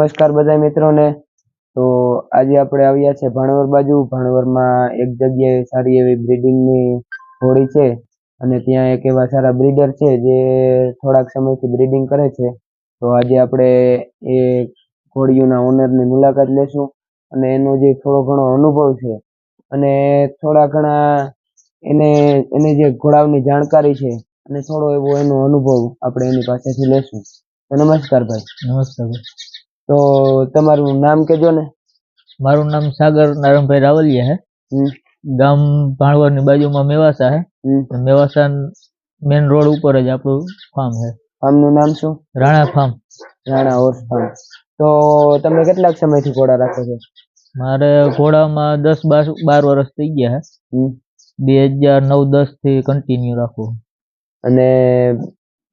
નમસ્કાર બધા મિત્રોને. તો આજે આપણે આવ્યા છે ભાણવર બાજુ. ભણવરમાં એક જગ્યાએ સારી એવી બ્રીડિંગની હોળી છે અને ત્યાં એક એવા સારા બ્રીડર છે જે થોડાક સમયથી બ્રીડિંગ કરે છે. તો આજે આપણે એ ઘોડીઓના ઓનરની મુલાકાત લેશું અને એનો જે થોડો ઘણો અનુભવ છે અને થોડા ઘણા એને એને જે ઘોડાઓની જાણકારી છે અને થોડો એવો એનો અનુભવ આપણે એની પાસેથી લેશું. નમસ્કાર ભાઈ. નમસ્કાર તો તમારું નામ કેજો ને. મારું નામ સાગર નારણભાઈ રાવલિયા હે. ગામ ભાણવડની બાજુમાં મેવાસા હે. મેવાસા મેન રોડ ઉપર જ આપણું ફાર્મ છે ફાર્મનું નામ શું? Rana farm. Rana horse farm. તો તમે કેટલાક સમયથી ઘોડા રાખો છો? મારે ઘોડામાં દસ બાર બાર વર્ષ થઈ ગયા હે. બે હજાર નવ દસથી કન્ટિન્યુ રાખું અને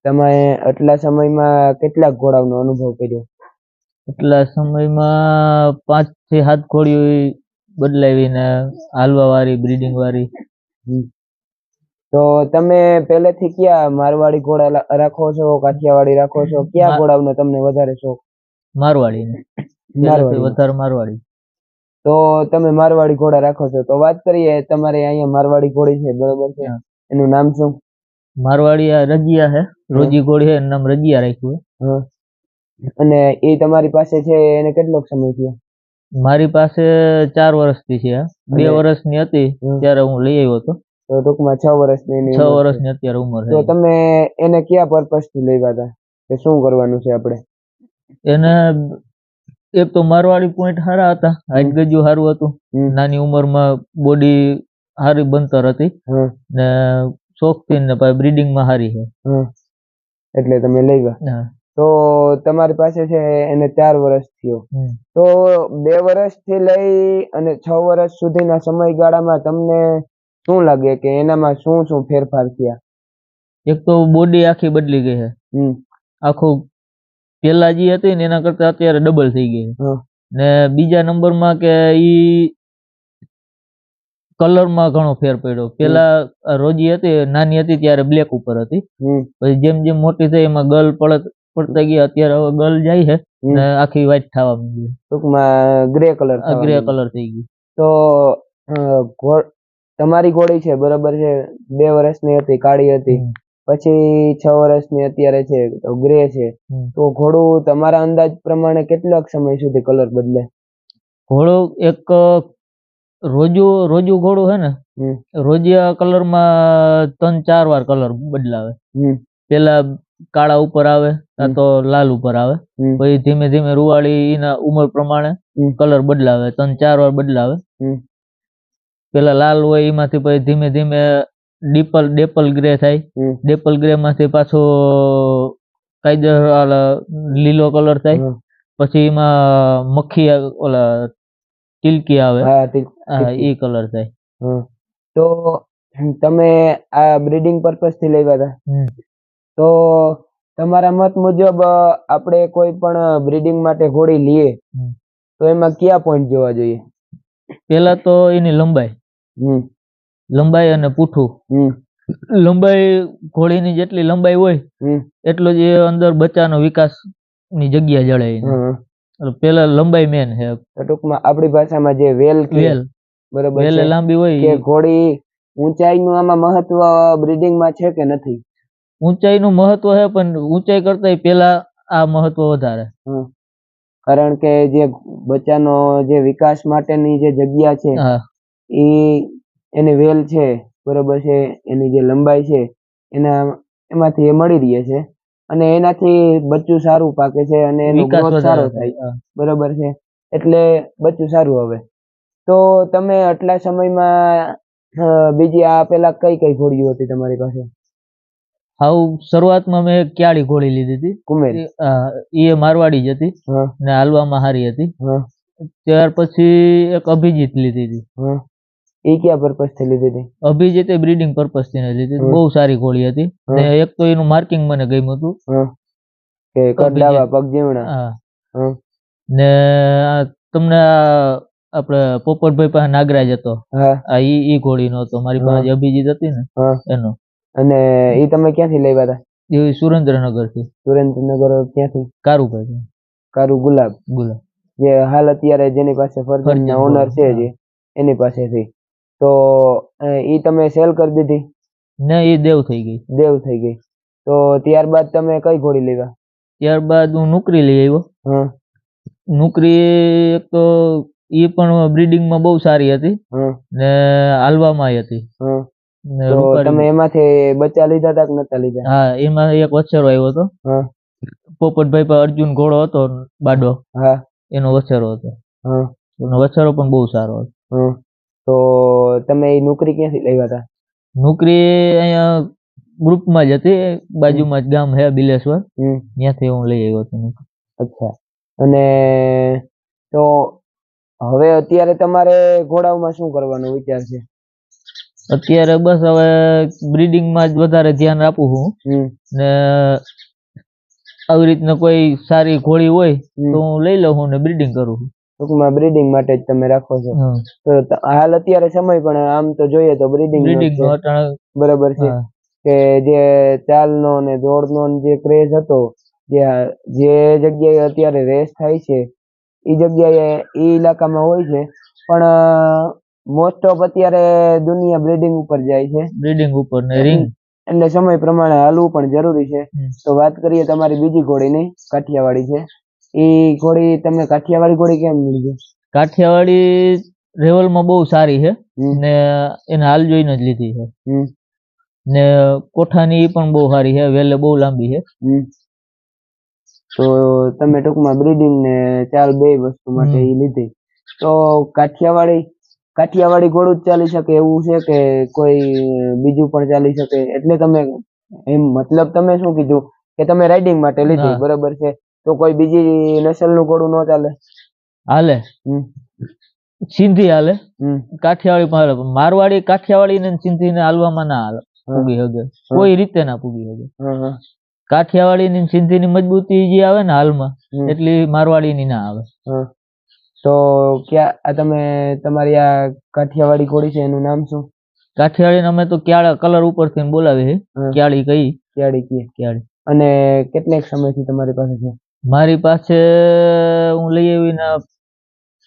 તમે આટલા સમયમાં કેટલાક ઘોડાઓનો અનુભવ કર્યો? એટલા સમયમાં પાંચથી સાત ઘોડીઓ બદલાવીને હાલવા વાળી બ્રીડિંગ વાળી તો તમે પહેલેથી ક્યાં મારવાડી ઘોડા રાખો છો કાઠિયાવાડી રાખો છો? ક્યાં ઘોડાઓનો તમને વધારે શોખ? મારવાડીને. પહેલેથી મારવાડી વધારે મારવાડી. તો તમે મારવાડી ઘોડા રાખો છો. તો વાત કરીએ તમારે અહીંયા મારવાડી ઘોડી છે બરોબર છે? એનું નામ શું? મારવાડી આ રજિયા હે રોજી ઘોડી હે એનું નામ રજિયા રાખ્યું અને એ તમારી પાસે છે એને કેટલો સમય થયો? મારી પાસે ચાર વર્ષથી છે. બે વર્ષની હતી. ત્યારે હું લઈ આવ્યો હતો. તો ટૂંકમાં છ વર્ષની છ વર્ષની અત્યારે ઉંમર તો તમે એને કયા પર્પઝથી લેવા હતા? કે શું કરવાનું છે આપણે? એને એક તો મારવાડી પોઈન્ટ સારા હતા હાઈટ ગજુ સારું હતું. નાની ઉંમરમાં બોડી સારી બનતર હતી. ને ને શોખથી ને પાછી બ્રીડિંગમાં સારી છે. એટલે તમે લઈ ગયા. તો તમારી પાસે છે એને ચાર વર્ષ થયો. તો બે વર્ષથી લઈ અને છ વર્ષ સુધીના સમયગાળામાં તમને શું લાગે કે એનામાં શું શું ફેરફાર થયા? એક તો બોડી આખી બદલી ગઈ છે. આખું પેલા જે હતી ને એના કરતા અત્યારે ડબલ થઈ ગઈ ને બીજા નંબરમાં કે ઈ કલરમાં ઘણો ફેર પડ્યો. પેલા રોજી હતી નાની હતી ત્યારે બ્લેક ઉપર હતી. પછી જેમ જેમ મોટી થઈ એમાં ગર્લ પડત પડતા ગયા. અત્યારે હવે ગલ જાય છે ને આખી વ્હાઈટ થવા માંડી ટૂંકમાં ગ્રે કલર ગ્રે કલર થઈ ગઈ તો તમારી ઘોડી છે બરાબર છે? બે વર્ષની હતી કાળી હતી. પછી છ વર્ષની અત્યારે છે તો ગ્રે છે. તો ઘોડું તમારા અંદાજ પ્રમાણે કેટલાક સમય સુધી કલર બદલે? ઘોડો એક રોજુ રોજુ ઘોડું હે ને રોજિયા કલરમાં ત્રણ ચાર વાર કલર બદલાવે. પેલા કાળા ઉપર આવે કાં તો લાલ ઉપર આવે. પછી ધીમે ધીમે રૂવાળી એના ઉંમર પ્રમાણે કલર બદલાવે ત્રણ ચાર વાર બદલાવે. પેલા લાલ હોય એમાંથી પછી ધીમે ધીમે ડીપલ ડેપલ ગ્રે થાય. ડેપલ ગ્રે માંથી પાછો કાયદેસર લીલો કલર થાય. પછી એમાં મખી ઓલા તિલકી આવે. હા એ કલર થાય. તો તમે આ બ્રીડિંગ પર્પઝથી હતા? હમ. તો તમારા મત મુજબ આપણે કોઈ પણ બ્રીડિંગ માટે ઘોડી લઈએ. તો એમાં કયા પોઈન્ટ જોવા જોઈએ? પેલા તો એની લંબાઈ. લંબાઈ અને પૂઠું. લંબાઈ ઘોડીની જેટલી લંબાઈ હોય એટલો જ એ અંદર બચ્ચાનો વિકાસની જગ્યા જળે પેલા લંબાઈ મેન છે. ટૂંકમાં આપણી ભાષામાં જે વેલ વેલ. બરોબર વેલ લાંબી હોય કે ઘોડી ઊંચાઈનું આમાં મહત્વ બ્રીડિંગમાં છે કે નથી? ઊંચાઈનું મહત્વ છે પણ ઊંચાઈ કરતા પેલા આ મહત્વ વધારે. કારણ કે જે બચ્ચાનો જે વિકાસ માટેની જે જગ્યા છે એ એની વેલ છે બરોબર છે એની જે લંબાઈ છે એના એમાંથી એ મળી રહે છે. અને એનાથી બચ્ચું સારું પાકે છે અને એનો ગ્રોથ સારો થાય. બરોબર છે. એટલે બચ્ચું સારું હવે. તો તમે આટલા સમયમાં બીજી આ પેલા કઈ કઈ ઘોડીઓ હતી તમારી પાસે? હાવ શરૂઆતમાં મેં એક ક્યાળી ગોળી લીધી હતી. કુમેર? એ- મારવાડી જ હતી ને હાલવામાં હારી હતી. ત્યાર પછી એક અભિજીત લીધી હતી. એ ક્યાં પર્પઝથી લીધી હતી? અભિજીત એ બ્રીડિંગ પર્પઝથી લીધી હતી. બહુ સારી ગોળી હતી. ને એક તો એનું માર્કિંગ મને ગમ્યું હતું. કે કડલાવા પગ જીવણા. ને તમને આપણે પોપટભાઈ પાસે નાગરાજ હતો. હા. આ ઈ ઈ નો હતો. મારી પાસે અભિજીત હતી ને એનો. અને એ તમે ક્યાંથી લેવા હતા? એ સુરેન્દ્રનગરથી સુરેન્દ્રનગર ક્યાંથી? કારુભાઈ કારું ગુલાબ. ગુલાબ. જે હાલ અત્યારે જેની પાસે ફરજના ઓનર છે જે એની પાસેથી. તો એ તમે સેલ કરી દીધી? ના એ દેવ થઈ ગઈ. દેવ થઈ ગઈ. તો ત્યારબાદ તમે કઈ ઘોડી લેવા ત્યારબાદ હું નોકરી લઈ આવ્યો. હા. નોકરી એક તો એ પણ બ્રીડિંગમાં બહુ સારી હતી ને હાલવામાં હતી. તમે એમાંથી બચ્ચા લીધા હતા કે નતા લીધા? હા એમાં એક વછેરો આવ્યો હતો. હા. પોપટભાઈ પર અર્જુન ઘોડો હતો બાડો. હા. એનો વછેરો હતો. હા. એનો વછેરો પણ બહુ સારો હતો. હા. તો તમે એ નોકરી ક્યાંથી લેવા હતા નોકરી અહીંયા ગ્રુપમાં જ હતી. બાજુમાં જ ગામ હે બિલેશ્વર. ત્યાંથી હું લઈ આવ્યો હતો અચ્છા. અને તો હવે અત્યારે તમારે ઘોડાઓમાં શું કરવાનો વિચાર છે? અત્યારે બસ હવે બ્રીડિંગમાં જ વધારે ધ્યાન આપું છું ને આવી રીતના કોઈ સારી ઘોડી હોય તો હું લઈ લઉં છું ને બ્રીડિંગ કરું છું. ટૂંકમાં બ્રીડિંગ માટે જ તમે રાખો છો. તો હાલ અત્યારે સમય પણ આમ તો જોઈએ તો બ્રીડિંગ બરાબર છે. કે જે ચાલનો ને દોડનો જે ક્રેઝ હતો જે જે જગ્યાએ અત્યારે રેસ થાય છે એ જગ્યાએ એ ઇલાકામાં હોય છે. પણ મોસ્ટ ઓફ અત્યારે દુનિયા બ્રીડિંગ ઉપર જાય છે. બ્રીડિંગ ઉપર ને રિંગ એટલે સમય પ્રમાણે હાલવું પણ જરૂરી છે. તો વાત કરીએ તમારી બીજી ઘોડીની કાઠિયાવાડી છે. એ ઘોડી તમને કાઠિયાવાડી ઘોડી કેમ મળી છે કાઠિયાવાડી રેવલમાં બહુ સારી છે. ને એને હાલ જોઈને જ લીધી છે. ને કોઠાની પણ બહુ સારી છે. વેલે બહુ લાંબી છે. તો તમે ટૂંકમાં બ્રીડિંગ ને ચાલ બે વસ્તુ માટે એ લીધી. તો કાઠિયાવાડી કાઠિયાવાડી ઘોડું જ ચાલી શકે એવું છે કે કોઈ બીજું પણ ચાલી શકે? એટલે તમે એમ મતલબ તમે શું કીધું કે તમે રાઇડિંગ માટે લીધી. બરોબર છે? તો કોઈ બીજી નસલનું ઘોડું ન ચાલે? હાલે. સિંધી હાલે. કાઠિયાવાડી પણ મારવાડી કાઠિયાવાડી ને સિંધી ને હાલવામાં ના હાલે. પૂગી હગે કોઈ રીતે ના પૂગી હગે કાઠિયાવાડી ની સિંધી ની મજબૂતી જે આવે ને હાલમાં એટલી મારવાડી ની ના આવે તો ક્યાં આ તમે તમારી આ કાઠિયાવાડી ઘોડી છે એનું નામ શું? કાઠિયાવાડી અમે તો ક્યાળા કલર ઉપરથી બોલાવી છે હા. ક્યાળી કઈ? ક્યાડી કીએ. ક્યાળી. અને કેટલેક સમયથી તમારી પાસે છે? મારી પાસે હું લઈ આવીને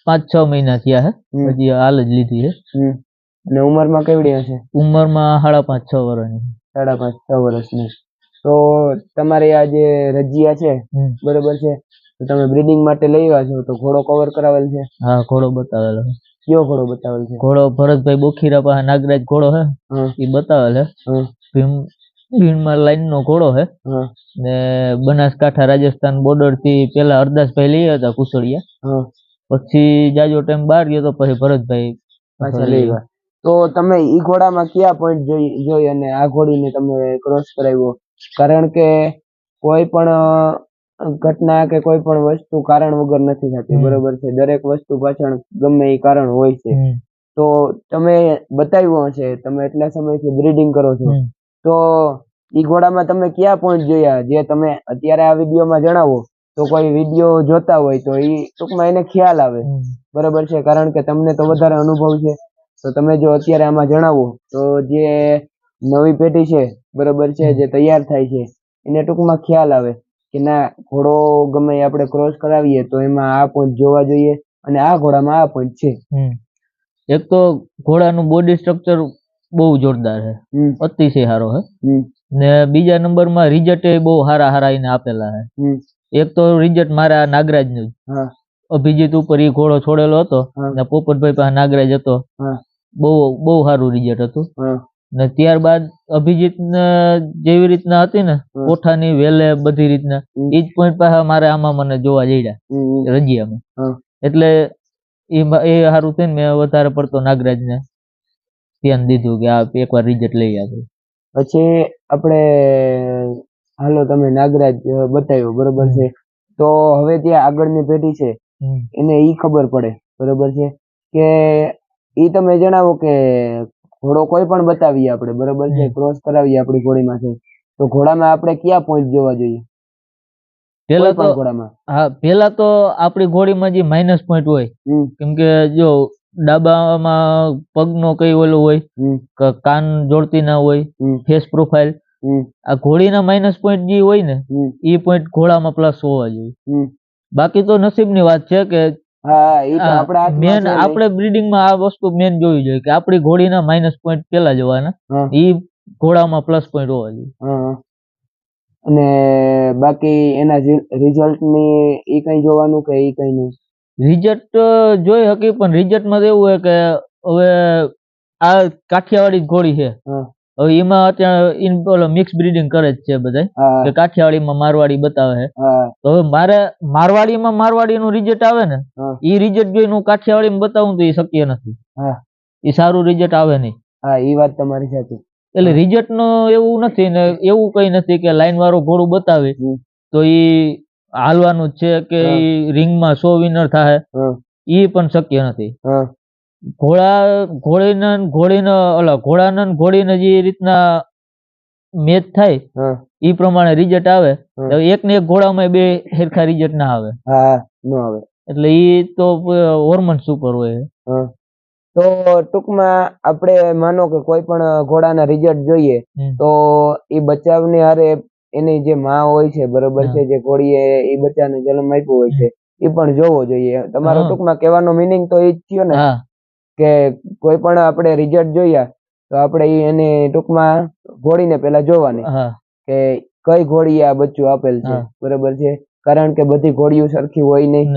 પાંચ છ મહિના થયા હે. હમ. હજી હાલ જ લીધી છે હમ. અને ઉંમરમાં કેવડી હશે ઉંમરમાં સાડા પાંચ છ વર્ષની. સાડા પાંચ છ વર્ષની. તો તમારી આ જે રજિયા છે હમ. બરોબર છે? તો તમે બ્રીડિંગ માટે લઈ આવ્યા છો તો ઘોડો કવર કરાવેલ છે? હા ઘોડો બતાવેલો કયો ઘોડો બતાવેલ છે? ઘોડો ભરતભાઈ બોખીરા પાસે નાગરાજ ઘોડો હે એ બતાવેલ હે. ભીમ ભીમમાં લાઈન નો ઘોડો હે. ને બનાસકાંઠા રાજસ્થાન બોર્ડરથી પેલા હરદાસભાઈ લઈ હતા કુસળિયા. પછી જાજો ટાઈમ બહાર ગયો તો પછી ભરતભાઈ પાછા લઈ ગયા તો તમે ઈ ઘોડામાં કયા પોઈન્ટ જોઈ જોઈ અને આ ઘોડીને તમે ક્રોસ કરાવ્યો? કારણ કે કોઈ પણ ઘટના કે કોઈ પણ વસ્તુ કારણ વગર નથી થતી બરોબર છે? દરેક વસ્તુ પાછળ ગમે એ કારણ હોય છે. તો તમે બતાવ્યું હશે તમે એટલા સમયથી બ્રીડિંગ કરો છો. તો ઈ ઘોડામાં તમે કયા પોઈન્ટ જોયા? જે તમે અત્યારે આ વિડીયોમાં જણાવો તો કોઈ વીડિયો જોતા હોય તો ઈ ટૂંકમાં એને ખ્યાલ આવે. બરોબર છે? કારણ કે તમને તો વધારે અનુભવ છે. તો તમે જો અત્યારે આમાં જણાવો તો જે નવી પેઢી છે બરોબર છે જે તૈયાર થાય છે એને ટૂંકમાં ખ્યાલ આવે. કે ના ઘોડો ગમે આપણે ક્રોસ કરાવીએ તો એમાં આ પોઈન્ટ જોવા જોઈએ અને આ ઘોડામાં આ પોઈન્ટ છે. એક તો ઘોડાનું બોડી સ્ટ્રક્ચર બહુ જોરદાર છે. અતિશય સારો છે. ને બીજા નંબરમાં રિઝલ્ટ એ બહુ સારા સારા એને આપેલા છે. એક તો રિઝલ્ટ મારા નાગરાજનું જ. હા. અભિજીત ઉપર એ ઘોડો છોડેલો હતો હા. ને પોપટભાઈ પાસે નાગરાજ હતો. બહુ બહુ સારું રિઝલ્ટ હતું. હા. ને ત્યારબાદ અભિજીત જેવી રીતના હતી ને કોઠાની વેલે બધી રીતના એ જ પોઈન્ટ પાસે મારે આમાં મને જોવા જઈડા હમ હમ. રજિયામાં એટલે એ સારું થઈને મેં વધારે પડતો નાગરાજને ધ્યાન દીધું કે આ એકવાર રિઝલ્ટ લઈ આવે પછી આપણે હાલો તમે નાગરાજ બતાવ્યો બરોબર છે? તો હવે જે આગળની પેઢી છે એને ઈ ખબર પડે બરોબર છે? કે ઈ તમે જણાવો કે ઘોડો કોઈ પણ બતાવીએ આપણે બરોબર છે? ક્રોસ કરાવીએ આપણી ઘોડીમાંથી. તો ઘોડામાં આપણે કયા પોઈન્ટ જોવા જોઈએ? પેલા તો હા પેલા તો આપણી ઘોડીમાં જે માઇનસ પોઈન્ટ હોય કેમ કે જો ડાબામાં પગનો કઈ ઓલો હોય કાન જોડતી ના હોય ફેસ પ્રોફાઇલ આ ઘોડીના માઇનસ પોઈન્ટ જે હોય ને એ પોઈન્ટ ઘોડામાં પ્લસ હોવા જોઈએ. બાકી તો નસીબની વાત છે કે મેન આપણે બ્રીડિંગમાં આ વસ્તુ મેન જોવી જોઈએ કે આપણી ઘોડીના માઇનસ પોઈન્ટ પેલા જોવાના એ ઘોડામાં પ્લસ પોઈન્ટ હોવા જોઈએ. અને બાકી એના રિઝલ્ટની એ કઈ જોવાનું કે એ કઈ નહીં? રિઝલ્ટ જોઈ હકી પણ રિઝલ્ટમાં એવું હોય કે હવે આ કાઠિયાવાડી ઘોડી છે. હવે એમાં અત્યારે મિક્સ બ્રીડિંગ કરે જ છે બધા કે કાઠિયાવાડીમાં મારવાડી બતાવે. છે તો હવે મારે મારવાડીમાં મારવાડીનું રિઝલ્ટ આવે ને એ રિઝલ્ટ જોઈને હું કાઠિયાવાડીમાં બતાવું તો એ શક્ય નથી. એ સારું રિઝલ્ટ આવે નહીં. હા ઈ વાત તમારી સાચી. એટલે રિઝલ્ટનું એવું નથી ને એવું કઈ નથી કે લાઈન વાળો ઘોડું બતાવે. તો ઈ હાલવાનું જ છે કે રિંગમાં સો વિનર થાય. એ પણ શક્ય નથી. ઘોડા ઘોડીને ઘોડીને ઓલા ઘોડાને ઘોડીને જે રીતના મેચ થાય એ પ્રમાણે રિઝલ્ટ આવે તો એક ને એક ઘોડામાં બે હેરખા રિઝલ્ટ ના આવે. હા નો આવે. એટલે એ તો હોર્મોન સુપર હોય. હા. તો ટૂંકમાં આપણે માનો કે કોઈ પણ ઘોડાના રિઝલ્ટ જોઈએ તો એ બચ્ચાને હારે એની જે માં હોય છે બરોબર છે જે ઘોડીએ એ બચ્ચાને જન્મ આપ્યો હોય છે એ પણ જોવો જોઈએ. તમારો ટૂંકમાં કહેવાનો મિનિંગ તો એ જ થયો ને? કે કોઈ પણ આપણે રિઝલ્ટ જોયા તો આપણે એને ટૂંકમાં ઘોડીને પેલા જોવાની. કે કઈ ઘોડી આ બચ્ચું આપેલ છે બરોબર છે? કારણ કે બધી ઘોડીઓ સરખી હોય નહીં.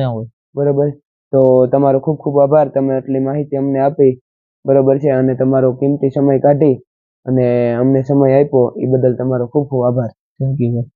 બરોબર? તો તમારો ખૂબ ખૂબ આભાર તમે આટલી માહિતી અમને આપી બરોબર છે? અને તમારો કિંમતી સમય કાઢી અને અમને સમય આપ્યો એ બદલ તમારો ખૂબ ખૂબ આભાર. Thank you